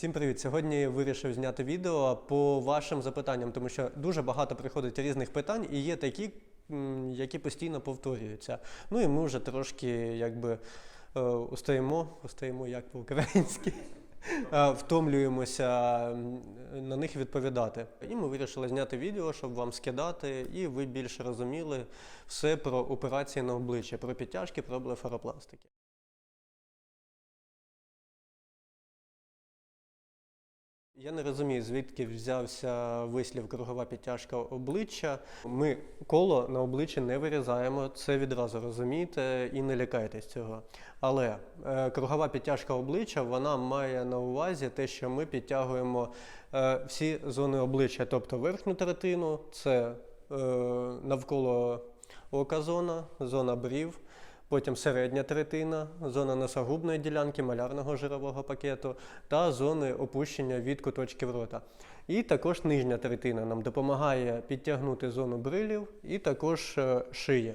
Всім привіт! Сьогодні вирішив зняти відео по вашим запитанням, тому що дуже багато приходить різних питань, і є такі, які постійно повторюються. Ну і ми вже трошки якби е, устаємо, устаємо як по-українськи. е, Втомлюємося на них відповідати. І ми вирішили зняти відео, щоб вам скидати, і ви більше розуміли все про операції на обличчя, про підтяжки, про блефаропластики. Я не розумію, звідки взявся вислів кругова підтяжка обличчя. Ми коло на обличчі не вирізаємо, це відразу розумієте і не лякайтесь цього. Але е, кругова підтяжка обличчя вона має на увазі те, що ми підтягуємо е, всі зони обличчя, тобто верхню третину, це е, навколо ока зона, зона брів. Потім середня третина, зона носогубної ділянки, малярного жирового пакету та зони опущення від куточків рота. І також нижня третина нам допомагає підтягнути зону брилів і також е, шиї.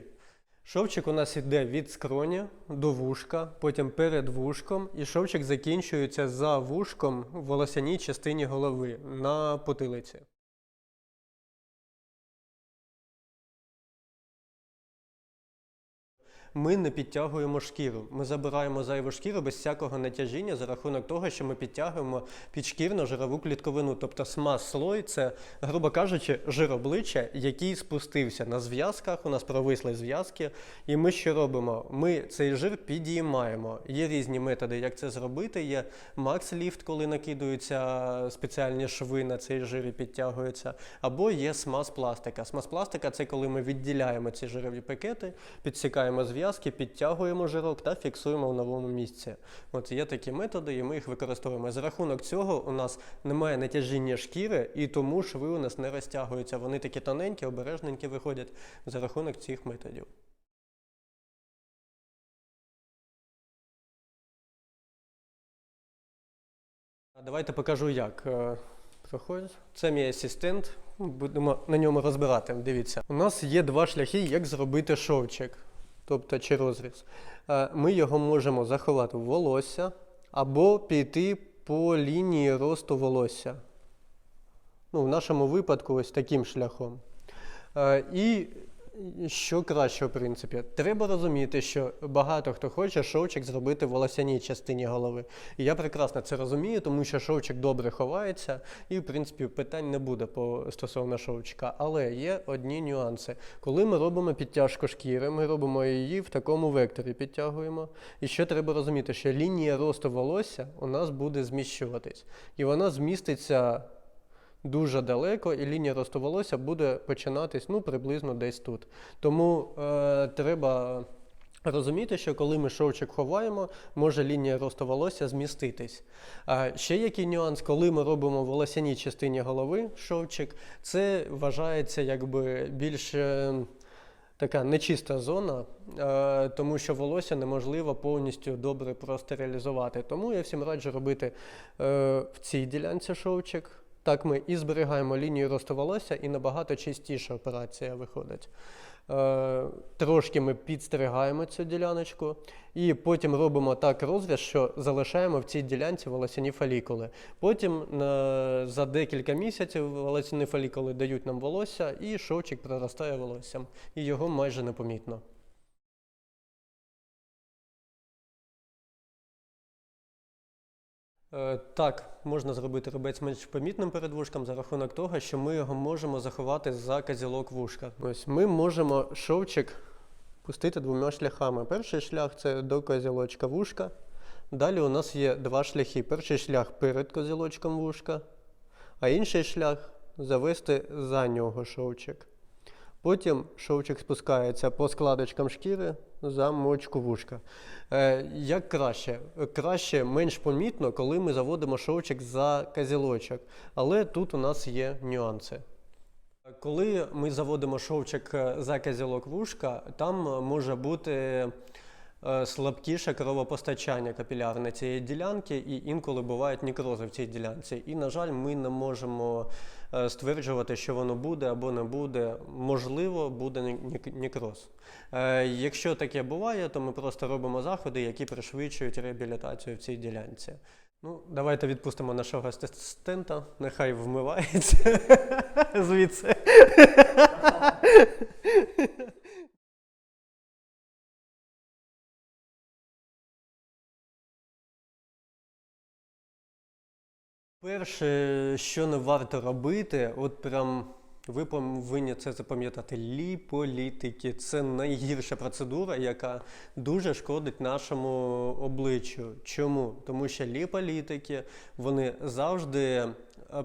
Шовчик у нас йде від скроні до вушка, потім перед вушком, і шовчик закінчується за вушком в волосяній частині голови на потилиці. Ми не підтягуємо шкіру. Ми забираємо зайву шкіру без всякого натяжіння за рахунок того, що ми підтягуємо підшкірну жирову клітковину. Тобто смаз слой це, грубо кажучи, жир обличчя, який спустився на зв'язках. У нас провисли зв'язки. І ми що робимо? Ми цей жир підіймаємо. Є різні методи, як це зробити. Є макс-ліфт, коли накидуються спеціальні шви на цей жир і підтягуються. Або є смаз пластика. Смаз пластика це коли ми відділяємо ці жирові пакети, підсікаємо зв'язки, підтягуємо жирок та фіксуємо в новому місці. От є такі методи, і ми їх використовуємо. За рахунок цього у нас немає натяжіння шкіри, і тому шви у нас не розтягуються. Вони такі тоненькі, обережненькі виходять за рахунок цих методів. Давайте покажу, як е, проходить. Це мій асистент. Будемо на ньому розбирати. Дивіться, у нас є два шляхи, як зробити шовчик, тобто чи розріз. Е, Ми його можемо заховати в волосся або піти по лінії росту волосся. Ну, в нашому випадку ось таким шляхом. Е, І що краще, в принципі, треба розуміти, що багато хто хоче шовчик зробити в волосяній частині голови. І я прекрасно це розумію, тому що шовчик добре ховається, і, в принципі, питань не буде по стосовно шовчика. Але є одні нюанси. Коли ми робимо підтяжку шкіри, ми робимо її в такому векторі, підтягуємо. І ще треба розуміти, що лінія росту волосся у нас буде зміщуватись. І вона зміститься дуже далеко, і лінія росту волосся буде починатись ну, приблизно десь тут. Тому е, треба розуміти, що коли ми шовчик ховаємо, може лінія росту волосся зміститись. А ще який нюанс, коли ми робимо в волосяній частині голови шовчик, це вважається якби більш. е, Така нечиста зона, е, тому що волосся неможливо повністю добре простерилізувати. Тому я всім раджу робити е, в цій ділянці шовчик. Так ми і зберігаємо лінію росту волосся, і набагато чистіша операція виходить. Е, трошки ми підстригаємо цю діляночку, і потім робимо так розріз, що залишаємо в цій ділянці волосяні фолікули. Потім е, за декілька місяців волосяні фолікули дають нам волосся, і шовчик проростає волоссям, і його майже непомітно. Так, можна зробити рубець менш помітним перед вушком за рахунок того, що ми його можемо заховати за казілок вушка. Ось ми можемо шовчик пустити двома шляхами. Перший шлях це до козілочка вушка. Далі у нас є два шляхи. Перший шлях перед козілочком вушка, а інший шлях завести за нього шовчик. Потім шовчик спускається по складочкам шкіри за мочку вушка. Е, як краще? Краще менш помітно, коли ми заводимо шовчик за казілочок. Але тут у нас є нюанси. Коли ми заводимо шовчик е, за казілок вушка, там може бути слабкіше кровопостачання капілярне цієї ділянки, і інколи бувають нікрози в цій ділянці. І, на жаль, ми не можемо е, стверджувати, що воно буде або не буде. Можливо, буде ні- ні- нікроз. Е, Якщо таке буває, то ми просто робимо заходи, які пришвидшують реабілітацію в цій ділянці. Ну, давайте відпустимо нашого асистента, нехай вмивається звідси. Перше, що не варто робити, от прям ви повинні це запам'ятати. Ліполітики це найгірша процедура, яка дуже шкодить нашому обличчю. Чому? Тому що ліполітики вони завжди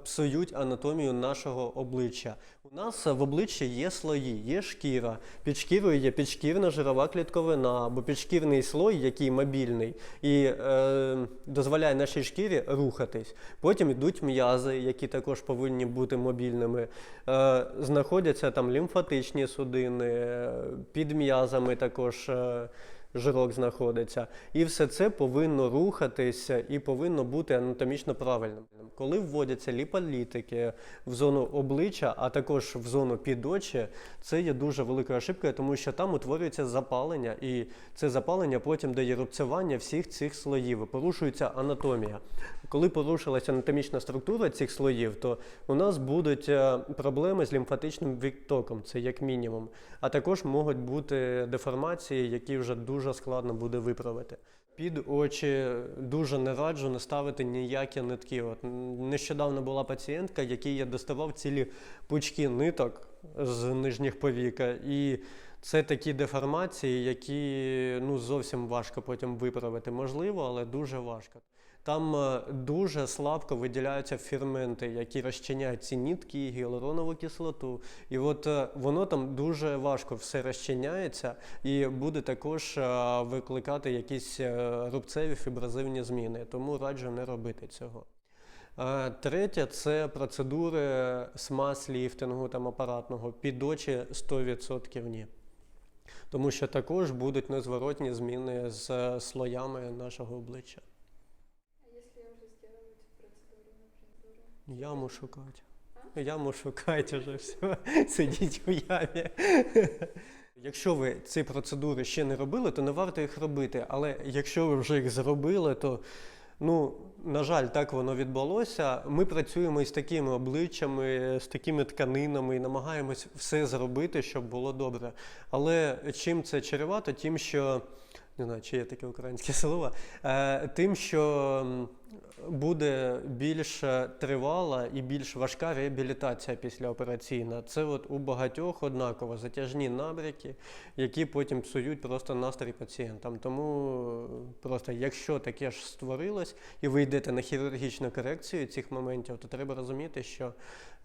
псують анатомію нашого обличчя. У нас в обличчі є слої, є шкіра. Під шкірою є підшкірна жирова клітковина або підшкірний слой, який мобільний, і е, дозволяє нашій шкірі рухатись. Потім йдуть м'язи, які також повинні бути мобільними. Е, знаходяться там лімфатичні судини, е, під м'язами також. Е, Жирок знаходиться, і все це повинно рухатися і повинно бути анатомічно правильним. Коли вводяться ліполітики в зону обличчя, а також в зону під очі, це є дуже великою ошибкою, тому що там утворюється запалення, і це запалення потім дає рубцювання всіх цих слоїв. Порушується анатомія. Коли порушилася анатомічна структура цих слоїв, то у нас будуть е, проблеми з лімфатичним відтоком, це як мінімум. А також можуть бути деформації, які вже дуже складно буде виправити. Під очі дуже не раджу не ставити ніякі нитки. От нещодавно була пацієнтка, якій я доставав цілі пучки ниток з нижніх повіка, і це такі деформації, які ну зовсім важко потім виправити. Можливо, але дуже важко. Там е, дуже слабко виділяються ферменти, які розчиняють ці нітки, гіалуронову кислоту. І от е, воно там дуже важко все розчиняється і буде також е, викликати якісь рубцеві фібразивні зміни. Тому раджу не робити цього. Третє це процедури смаз-ліфтингу там апаратного під очі 100% ні. Тому що також будуть незворотні зміни з слоями нашого обличчя. Яму шукати. Яму шукайте вже все. Сидіть у ямі. Якщо ви ці процедури ще не робили, то не варто їх робити. Але якщо ви вже їх зробили, то ну, на жаль, так воно відбулося. Ми працюємо із такими обличчями, з такими тканинами і намагаємось все зробити, щоб було добре. Але чим це чарівато? Тим, що не знаю, чи є таке українське слово, е, тим, що буде більш тривала і більш важка реабілітація післяопераційна. Це от у багатьох однаково затяжні набряки, які потім псують просто настрій пацієнтам. Тому е, просто якщо таке ж створилось, і ви йдете на хірургічну корекцію цих моментів, то треба розуміти, що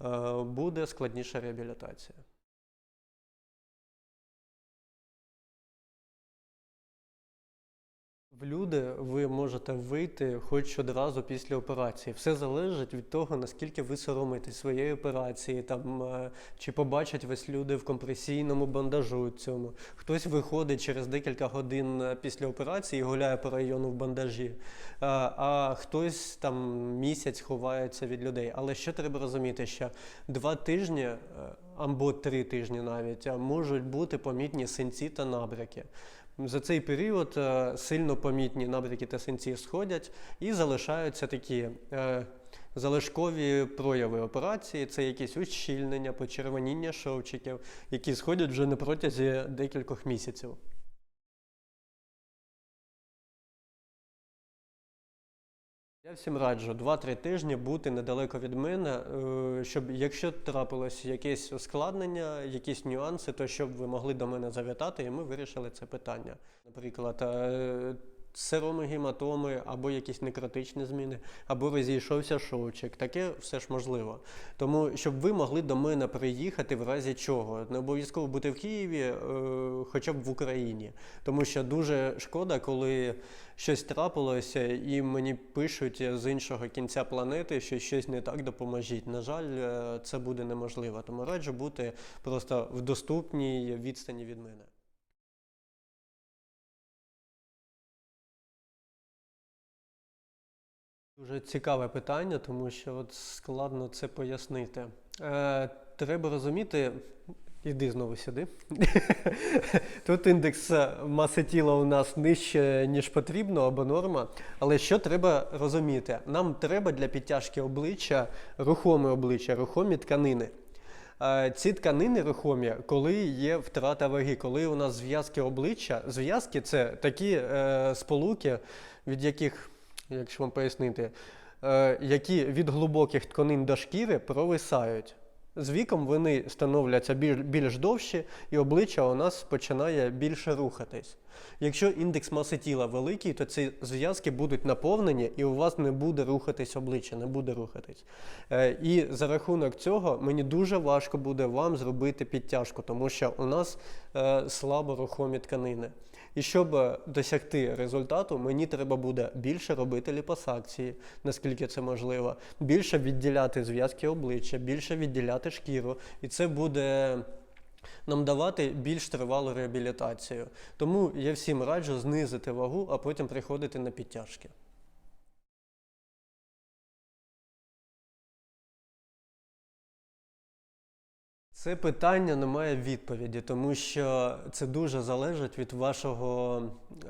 е, буде складніша реабілітація. Люди ви можете вийти хоч одразу після операції. Все залежить від того, наскільки ви соромитесь своєї операції, там е, чи побачать вас люди в компресійному бандажу цьому. Хтось виходить через декілька годин е, після операції і гуляє по району в бандажі, а, а хтось там місяць ховається від людей. Але що треба розуміти, що два тижні е, або три тижні навіть можуть бути помітні синці та набряки. За цей період е, сильно помітні набряки та синці сходять і залишаються такі е, залишкові прояви операції. Це якісь ущільнення, почервоніння шовчиків, які сходять вже на протязі декількох місяців. Всім раджу 2-3 тижні бути недалеко від мене, е, щоб якщо трапилось якесь ускладнення, якісь нюанси, то щоб ви могли до мене завітати, і ми вирішили це питання. Наприклад, е, сироми гематоми, або якісь некротичні зміни, або розійшовся шовчик. Таке все ж можливо. Тому щоб ви могли до мене приїхати в разі чого. Не обов'язково бути в Києві, е, хоча б в Україні. Тому що дуже шкода, коли щось трапилося, і мені пишуть з іншого кінця планети, що щось не так допоможіть. На жаль, е, це буде неможливо. Тому раджу бути просто в доступній відстані від мене. Дуже цікаве питання, тому що от складно це пояснити. Е, треба розуміти, Іди знову сюди. Тут індекс маси тіла у нас нижче, ніж потрібно або норма. Але що треба розуміти? Нам треба для підтяжки обличчя рухоме обличчя, рухомі тканини. Е, Ці тканини рухомі, коли є втрата ваги, коли у нас зв'язки обличчя, зв'язки це такі е, сполуки, від яких, якщо вам пояснити, е, які від глибоких тканин до шкіри провисають. З віком вони становляться більш, більш довші, і обличчя у нас починає більше рухатись. Якщо індекс маси тіла великий, то ці зв'язки будуть наповнені, і у вас не буде рухатись обличчя, не буде рухатись. Е, і за рахунок цього мені дуже важко буде вам зробити підтяжку, тому що у нас е, слабо рухомі тканини. І щоб е, досягти результату, мені треба буде більше робити ліпосакції, наскільки це можливо, більше відділяти зв'язки обличчя, більше відділяти шкіру. І це буде нам давати більш тривалу реабілітацію. Тому я всім раджу знизити вагу, а потім приходити на підтяжки. Це питання не має відповіді, тому що це дуже залежить від вашого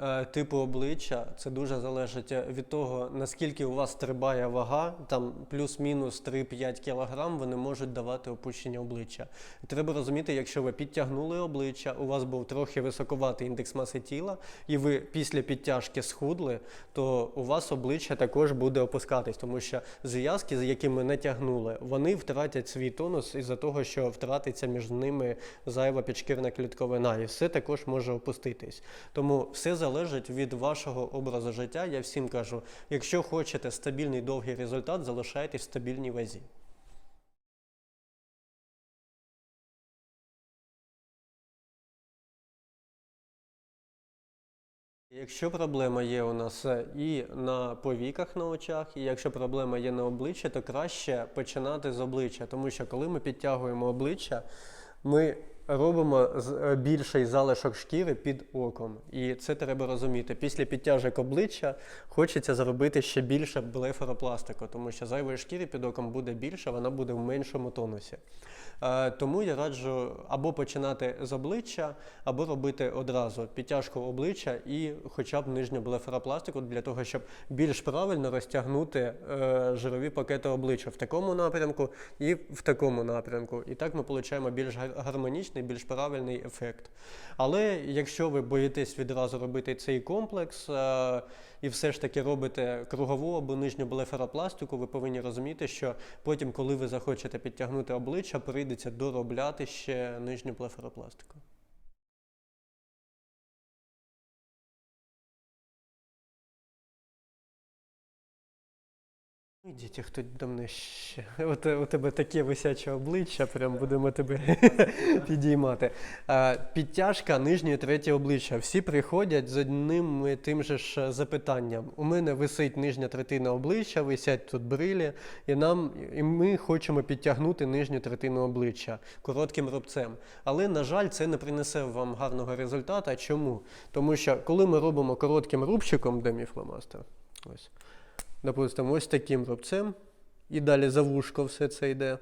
е, типу обличчя. Це дуже залежить від того, наскільки у вас стрибає вага, там плюс-мінус 3-5 кілограм, вони можуть давати опущення обличчя. Треба розуміти, якщо ви підтягнули обличчя, у вас був трохи високоватий індекс маси тіла, і ви після підтяжки схудли, то у вас обличчя також буде опускатись, тому що зв'язки, з якими не тягнули, вони втратять свій тонус із-за того, що втратиться між ними зайва підшкірна клітковина, і все також може опуститись. Тому все залежить від вашого образу життя. Я всім кажу, якщо хочете стабільний довгий результат, залишайтесь в стабільній вазі. Якщо проблема є у нас е, і на повіках на очах, і якщо проблема є на обличчі, то краще починати з обличчя, тому що коли ми підтягуємо обличчя, ми робимо е, більший залишок шкіри під оком. І це треба розуміти. Після підтяжок обличчя хочеться зробити ще більше блефаропластику, тому що зайвої шкіри під оком буде більше, вона буде в меншому тонусі. Е, Тому я раджу або починати з обличчя, або робити одразу підтяжку обличчя і хоча б нижню блефаропластику для того, щоб більш правильно розтягнути е, жирові пакети обличчя в такому напрямку і в такому напрямку. І так ми отримаємо більш гармонічний, більш правильний ефект. Але якщо ви боїтесь відразу робити цей комплекс е, і все ж таки робите кругову або нижню блефаропластику, ви повинні розуміти, що потім, коли ви захочете підтягнути обличчя, прийдеться доробляти ще нижню блефаропластику. Ідіть, хто до мене ще. От, у тебе таке висяче обличчя, прям будемо тебе підіймати. А, підтяжка нижньої третє обличчя. Всі приходять з одним і тим же ж запитанням. У мене висить нижня третина обличчя, висять тут брилі, і нам і ми хочемо підтягнути нижню третину обличчя коротким рубцем. Але, на жаль, це не принесе вам гарного результату. Чому? Тому що коли ми робимо коротким рубчиком, де мій фломастер? Ось. Допустимо, ось таким рубцем, і далі за вушко все це йде.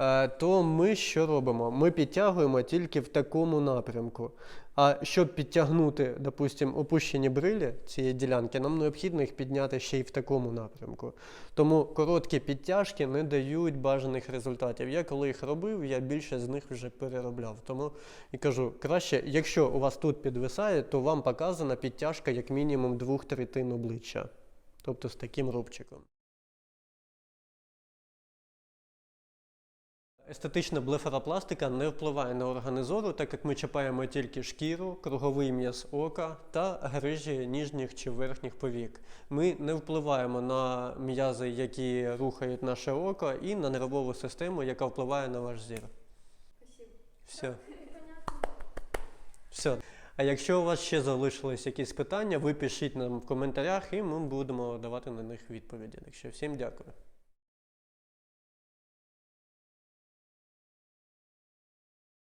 е, То ми що робимо? Ми підтягуємо тільки в такому напрямку. А щоб підтягнути, допустимо, опущені брилі цієї ділянки, нам необхідно їх підняти ще й в такому напрямку. Тому короткі підтяжки не дають бажаних результатів. Я коли їх робив, я більше з них вже переробляв. Тому і кажу, краще, якщо у вас тут підвисає, то вам показана підтяжка як мінімум двох третин обличчя. Тобто з таким рубчиком. Естетична блефаропластика не впливає на органи зору, так як ми чіпаємо тільки шкіру, круговий м'яз ока та грижі ніжніх чи верхніх повік. Ми не впливаємо на м'язи, які рухають наше око, і на нервову систему, яка впливає на ваш зір. Все. Все. А якщо у вас ще залишились якісь питання, ви пишіть нам в коментарях, і ми будемо давати на них відповіді. Так що всім дякую.